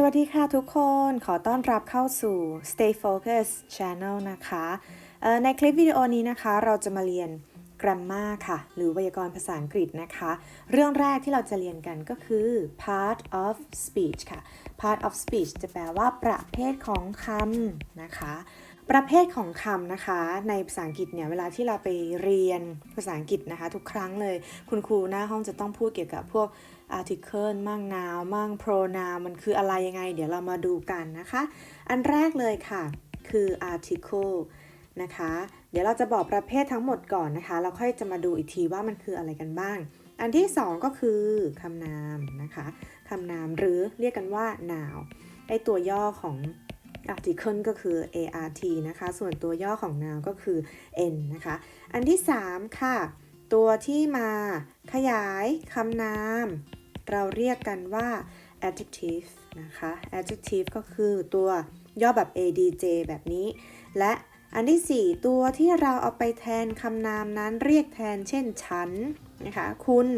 สวัสดีค่ะทุกคนขอต้อนรับเข้าสู่ Stay Focus Channel นะคะในคลิปวิดีโอนี้นะคะ เราจะมาเรียน grammar ค่ะ หรือไวยากรณ์ภาษาอังกฤษนะคะ เรื่องแรกที่เราจะเรียนกันก็คือ part of speech ค่ะ part of speech จะแปลว่าประเภทของคำนะคะ ประเภทของคำนะคะ ในภาษาอังกฤษเนี่ย เวลาที่เราไปเรียนภาษาอังกฤษนะคะ ทุกครั้งเลย คุณครูหน้าห้องจะต้องพูดเกี่ยวกับพวก article มั่ง noun มั่ง pronoun มันคืออะไรยังไง เดี๋ยวเรามาดูกันนะคะ อันแรกเลยค่ะ คือ article นะคะ เดี๋ยวเราจะบอกประเภททั้งหมดก่อนนะคะแล้วค่อยจะมาดูอีกทีว่ามันคืออะไรกันบ้าง อันที่สองก็คือคำนามนะคะคำนามหรือเรียกกันว่า noun ไอตัวย่อของ article ก็คือ art นะคะ ส่วนตัวย่อของ noun ก็คือ n นะคะ อันที่ 3 ค่ะ ตัวที่มาขยายคำนาม เราเรียกกันว่า adjective นะคะ adjective ก็คือตัวย่อแบบ adj แบบนี้ และอันที่ 4 ตัวที่เราเอาไปแทนคำนามนั้นเรียกแทน เช่น ฉันนะคะ คุณ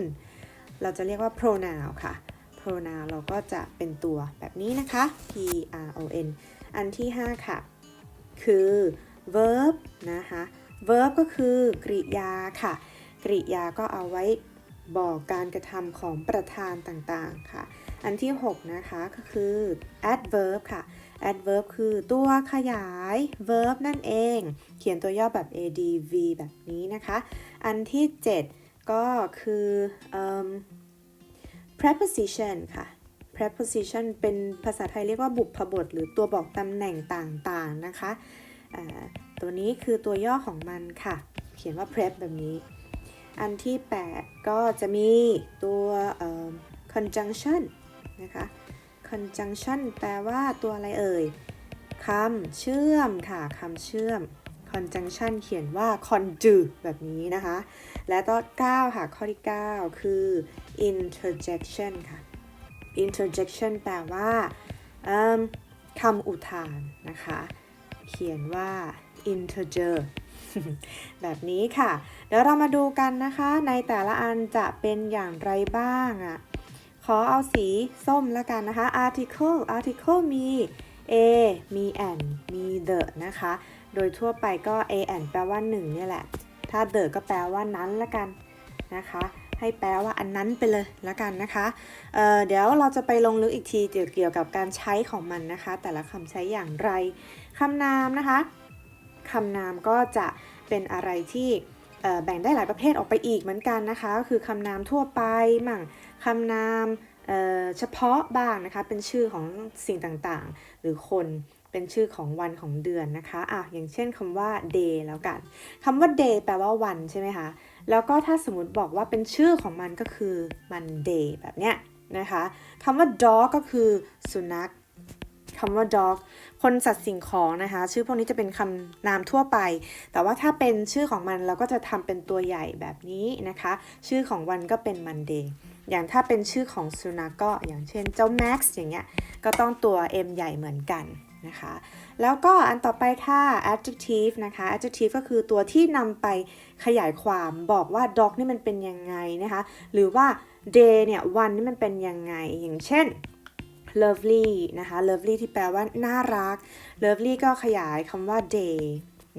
เราจะเรียกว่า pronoun ค่ะ pronoun เราก็จะเป็นตัวแบบนี้นะคะ p r o n อันที่ 5 ค่ะ คือ verb นะคะ verb ก็คือกริยาค่ะ กริยาก็เอาไว้ บอกการกระทำของประธานต่างๆค่ะ อันที่ 6 นะคะก็คือ adverb ค่ะ adverb คือตัวขยาย verb นั่นเอง เขียนตัวย่อแบบ adv แบบนี้นะคะ อันที่ 7 ก็คืออ preposition ค่ะ preposition เป็นภาษาไทยเรียกว่าบุพบท หรือตัวบอกตำแหน่งต่างๆนะคะ ตัวนี้คือตัวย่อของมันค่ะ เขียนว่า prep แบบนี้ อันที่ 8 ก็จะมีตัว conjunction นะคะ conjunction แปลว่าตัวอะไรเอ่ยคำเชื่อมค่ะคำเชื่อม conjunction เขียนว่า conju แบบนี้นะคะ และก็9ค่ะ ข้อที่ 9 คือ interjection ค่ะ interjection แปลว่าคำอุทานนะคะ เขียนว่า integer แบบนี้ค่ะ เดี๋ยวเรามาดูกันนะคะ ในแต่ละอันจะเป็นอย่างไรบ้างอะ่ะ ขอเอาสีส้มแล้วกันนะคะ article article มี a มี and มี the นะคะ โดยทั่วไปก็ a and แปลว่า1เนี่ยแหละ ถ้า the ก็แปลว่านั้นละกันนะคะ ให้แปลว่าอันนั้นไปเลยละกันนะคะเเดี๋ยวเราจะไปลงลึกอีกทีเกี่ยวกับการใช้ของมันนะคะ แต่ละคำใช้อย่างไรคำนามนะคะ คำนามก็จะเป็นอะไรที่แบ่งได้หลายประเภทออกไปอีกเหมือนกันนะคะก็คือคำนามทั่วไปมั่งคำนามเฉพาะบ้างนะคะ เป็นชื่อของสิ่งต่างๆ หรือคนเป็นชื่อของวันของเดือนนะคะอะอย่างเช่นคำว่า day แล้วกันคำว่า day แปลว่าวันใช่ไหมคะ แล้วก็ถ้าสมมติบอกว่าเป็นชื่อของมันก็คือ Monday แบบเนี้ยนะคะคำว่า dog ก็คือสุนัข คำว่า dog คนสัตว์สิ่งของนะคะ ชื่อพวกนี้จะเป็นคำนามทั่วไป แต่ว่าถ้าเป็นชื่อของมันเราก็จะทำเป็นตัวใหญ่แบบนี้นะคะ ชื่อของวันก็เป็น Monday อย่างถ้าเป็นชื่อของสุนัขกก็อย่างเช่นเจ้า Max อย่างเงี้ยก็ต้องตัว M ใหญ่เหมือนกันนะคะ แล้วก็อันต่อไปค่ะ adjective นะคะ adjective ก็คือตัวที่นำไปขยายความบอกว่า dog นี่มันเป็นยังไงนะคะ หรือว่า day เนี่ยวันนี่มันเป็นยังไง อย่างเช่น lovely นะคะ lovely ที่แปลว่าน่ารัก lovely ก็ขยายคำว่า day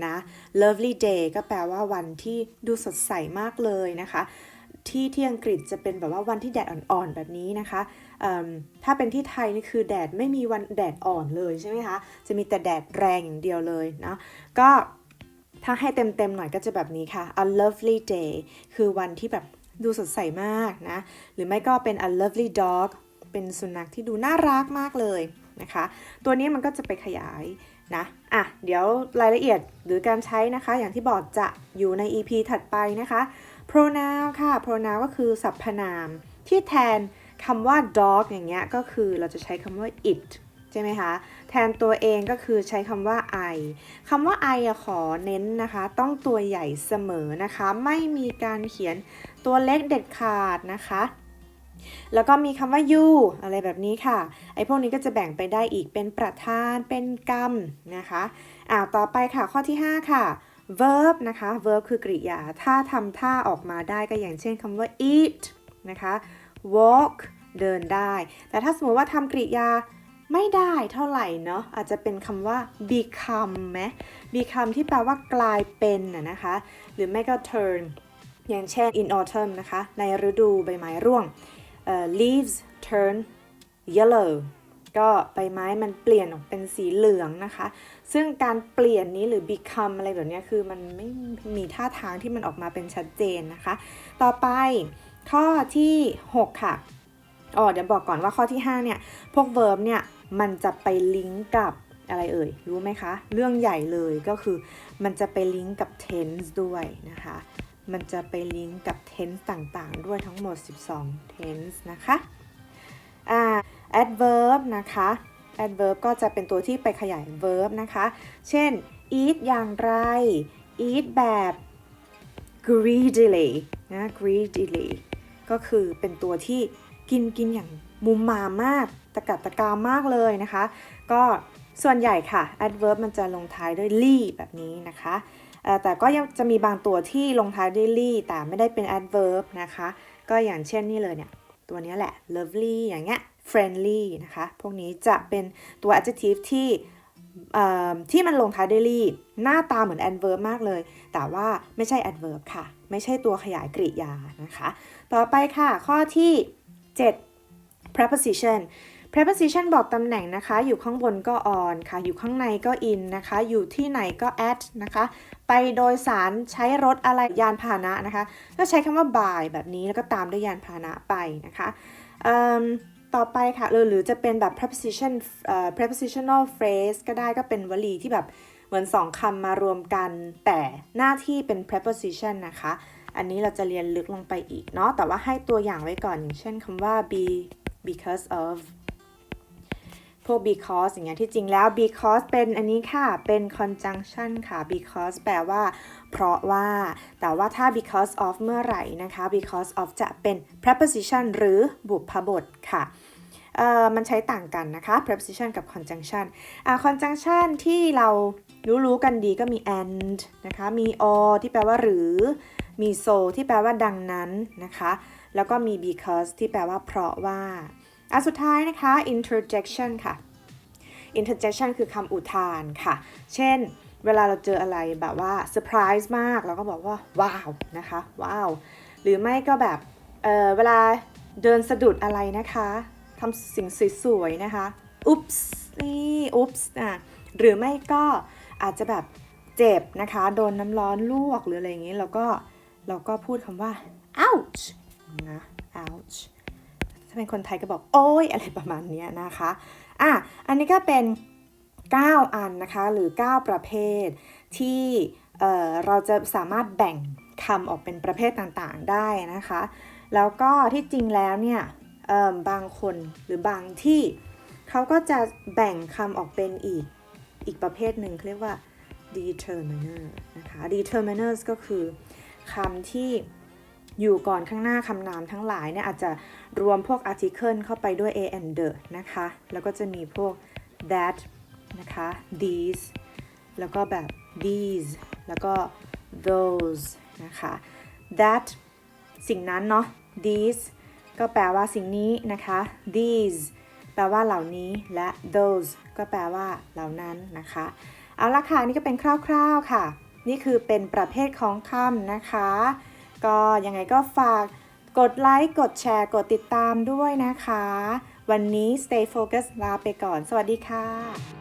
นะ lovely day ก็แปลว่าวันที่ดูสดใสมากเลยนะคะ ที่ที่อังกฤษจะเป็นแบบว่าวันที่แดดอ่อนๆแบบนี้นะคะ ถ้าเป็นที่ไทยนี่คือแดดไม่มีวันแดดอ่อนเลยใช่ไหมคะ จะมีแต่แดดแรงอย่างเดียวเลยนะก็ถ้าให้เต็มๆหน่อยก็จะแบบนี้ค่ะ a lovely day คือวันที่แบบดูสดใสมากนะ หรือไม่ก็เป็น a lovely dog เป็นสุนัขที่ดูน่ารักมากเลยนะคะ ตัวนี้มันก็จะไปขยายนะ อะ เดี๋ยวรายละเอียดหรือการใช้นะคะ อย่างที่บอกจะอยู่ใน EP ถัดไปนะคะ pronoun ค่ะ pronoun ก็คือสรรพนาม ที่แทนคำว่า dog อย่างเงี้ยก็คือเราจะใช้คำว่า it ใช่ไหมคะ แทนตัวเองก็คือใช้คำว่า I คำว่า I อะขอเน้นนะคะ ต้องตัวใหญ่เสมอนะคะ ไม่มีการเขียนตัวเล็กเด็ดขาดนะคะ แล้วก็มีคำว่า you อะไรแบบนี้ค่ะ ไอ้พวกนี้ก็จะแบ่งไปได้อีกเป็นประธาน เป็นกรรมนะคะอ่าต่อไปค่ะข้อที่ 5 ค่ะ verb นะคะ verb คือกริยา ถ้าทำท่าออกมาได้ก็อย่างเช่นคำว่า eat นะคะ walk เดินได้ แต่ถ้าสมมติว่าทำกริยาไม่ได้เท่าไหร่เนาะอาจจะเป็นคำว่า become ไหม become ที่แปลว่ากลายเป็นนะคะ หรือไม่ก็ turn อย่างเช่น in autumn นะคะ ในฤดูใบไม้ร่วง leaves turn yellow ก็ใบไม้มันเปลี่ยนออกเป็นสีเหลืองนะคะ ซึ่งการเปลี่ยนนี้หรือ become อะไรแบบเนี้ยคือมันไม่มีท่าทางที่มันออกมาเป็นชัดเจนนะคะ ต่อไปข้อที่ 6 ค่ะอ๋อเดี๋ยวบอกก่อนว่าข้อที่ 5 เนี่ย พวก verb เนี่ยมันจะไปลิงก์กับอะไรเอ่ย รู้ไหมคะ เรื่องใหญ่เลยก็คือมันจะไปลิงก์กับ tense ด้วยนะคะ มันจะไปลิงก์กับ tense ต่างๆ ด้วยทั้งหมด 12 tense นะคะอ่า adverb นะคะ adverb ก็จะเป็นตัวที่ไปขยาย verb นะคะ เช่น eat อย่างไร eat แบบ greedily นะ greedily ก็คือเป็นตัวที่กินกินอย่างมุมมามาก ตะกัดตะกามมากเลยนะคะ ก็ส่วนใหญ่ค่ะ adverb มันจะลงท้ายด้วย ly แบบนี้นะคะ แต่ก็ยังจะมีบางตัวที่ลงท้ายด้วย ly แต่ไม่ได้เป็น adverb นะคะ ก็อย่างเช่นนี่เลยเนี่ย ตัวนี้แหละ lovely อย่างเงี้ย friendly นะคะ พวกนี้จะเป็นตัว adjective ที่ที่มันลงท้ายด้วย ly หน้าตาเหมือน adverb มากเลย แต่ว่าไม่ใช่ adverb ค่ะ ไม่ใช่ตัวขยายกริยานะคะ ต่อไปค่ะ ข้อที่ 7 preposition preposition บอกตำแหน่งนะคะ อยู่ข้างบนก็ on ค่ะ อยู่ข้างในก็ in นะคะ อยู่ที่ไหนก็ at นะคะ ไปโดยสารใช้รถอะไรยานพาหนะนะคะ ก็ใช้คำว่า by แบบนี้แล้วก็ตามด้วยยานพาหนะไปนะคะต่อไปค่ะหรือหรือจะเป็นแบบ preposition เอ่อ prepositional phrase ก็ได้ก็เป็นวลีที่แบบเหมือนสองคำมารวมกัน แต่หน้าที่เป็น preposition นะคะ อันนี้เราจะเรียนลึกลงไปอีกเนาะแต่ว่าให้ตัวอย่างไว้ก่อนอย่างเช่นคำว่า be because of พวก because อย่างเงี้ยที่จริงแล้ว because เป็นอันนี้ค่ะ เป็น conjunction ค่ะ because แปลว่า เพราะว่า แต่ว่าถ้า because of เมื่อไหร่นะคะ because of จะเป็น preposition หรือบุพบทค่ะเอ่อมันใช้ต่างกันนะคะ preposition กับ conjunction อ่า conjunction ที่เรารู้ๆกันดีก็มี and นะคะ มี or ที่แปลว่าหรือ มี so ที่แปลว่าดังนั้นนะคะ แล้วก็มี because ที่แปลว่าเพราะว่า อะสุดท้ายนะคะ interjection ค่ะ interjection คือคำอุทานค่ะ เช่น เวลาเราเจออะไรแบบว่าเซอร์ไพรส์มากเราก็บอกว่า ว้าว นะคะ ว้าว หรือไม่ก็แบบเออเวลาเดินสะดุดอะไรนะคะทำสิ่งสวยๆนะคะอุ๊ปส์นี่อุ๊ปส์อะหรือไม่ก็อาจจะแบบเจ็บนะคะ โดนน้ำร้อนลวกหรืออะไรอย่างนี้เราก็เราก็พูดคำว่า ouch นะ ouch ถ้าเป็นคนไทยก็บอกโอ้ยอะไรประมาณนี้นะคะอะอันนี้ก็เป็น 9 อันนะคะหรือ 9 ประเภทที่เอ่อเราจะสามารถแบ่งคำออกเป็นประเภทต่างๆได้นะคะ แล้วก็ที่จริงแล้วเนี่ยบางคนหรือบางที่เขาก็จะแบ่งคำออกเป็นอีกอีกประเภทหนึ่งเรียกว่า determiner นะคะ determiners ก็คือคำที่ อยู่ก่อนข้างหน้าคำนามทั้งหลายเนี่ยอาจจะรวมพวก article เข้าไปด้วย a and the นะคะ แล้วก็จะมีพวก that นะคะ these แล้วก็แบบ these แล้วก็ those นะคะ that สิ่งนั้นเนาะ these ก็แปลว่าสิ่งนี้นะคะ these แปลว่าเหล่านี้และ those ก็แปลว่าเหล่านั้นนะคะ เอาละค่ะนี่ก็เป็นคร่าวๆค่ะ นี่คือเป็นประเภทของคำนะคะ ก็ยังไงก็ฝากกดไลค์ กดแชร์ กดติดตามด้วยนะคะ วันนี้ Stay Focus ลาไปก่อน สวัสดีค่ะ